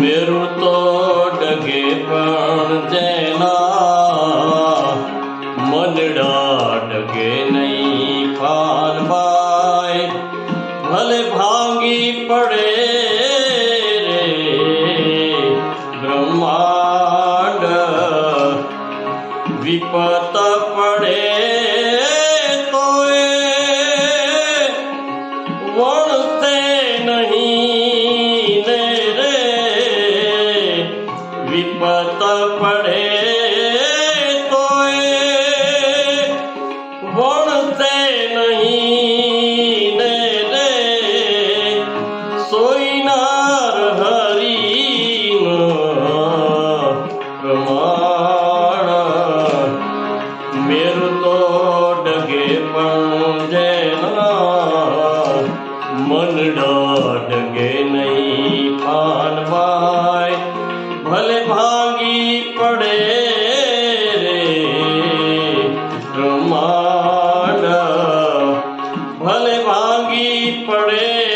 મેરુ તો ડગે પણ તેના. મનડા ડગે નહીં ફા આંગડો ડગે નહીં ભાઈ ભલે ભાંગી પડે રે રૂમાલ ભલે ભાંગી પડે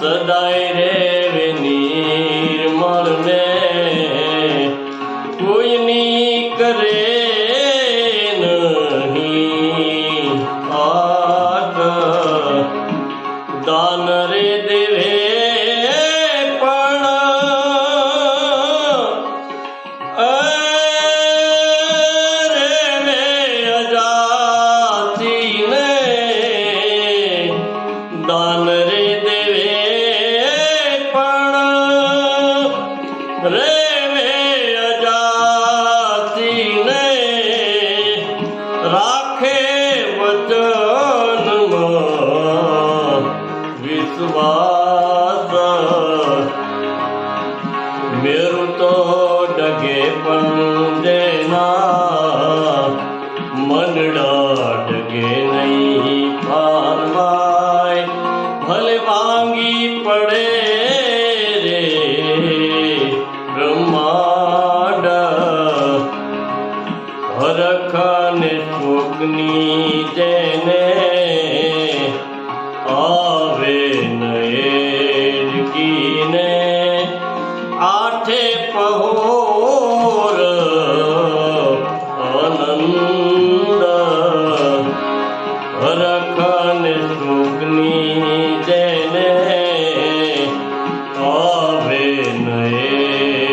सदाए रे birto dagepan પહોર આનંદ રખન સુગની જેને આવે નયને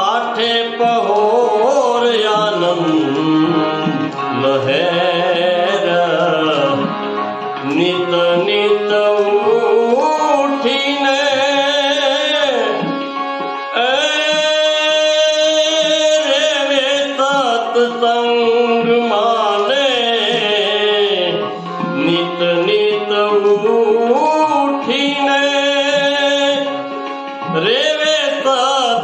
આઠે પહોર આનંદ લહેર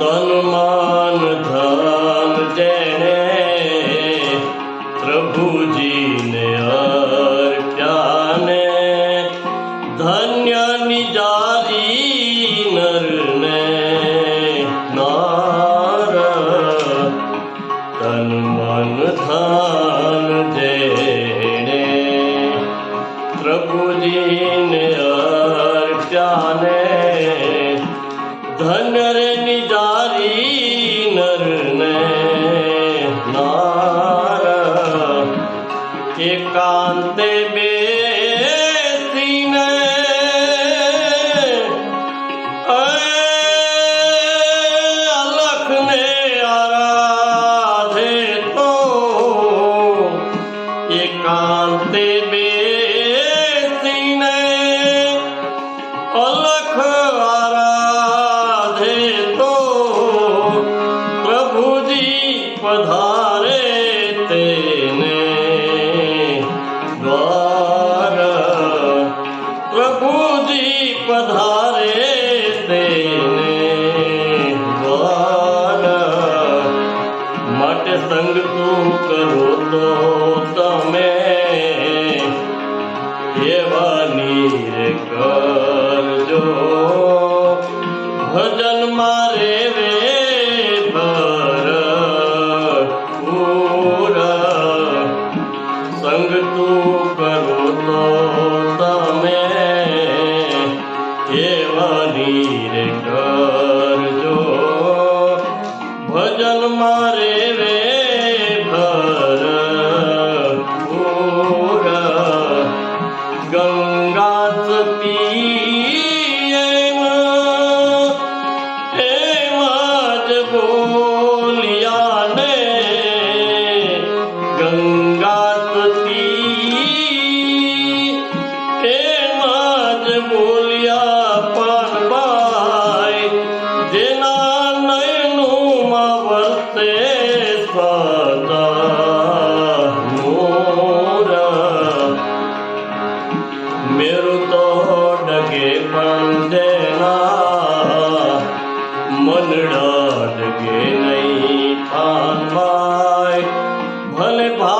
ਤਨ ਮਾਨ નર નિજારી નર ને નાર એકાંતે પધારે તેને દ્વાર પ્રભુજી પધારે તેને દ્વાર. માટે સંગ તું કરો તો તમે એવા નીર કરજો. ભજનમાં রে ਮਨੜਾ ਡਗੇ ਨਹੀਂ ਥਾਨ ਮਾਏ। ਭਲੇ ਭਾ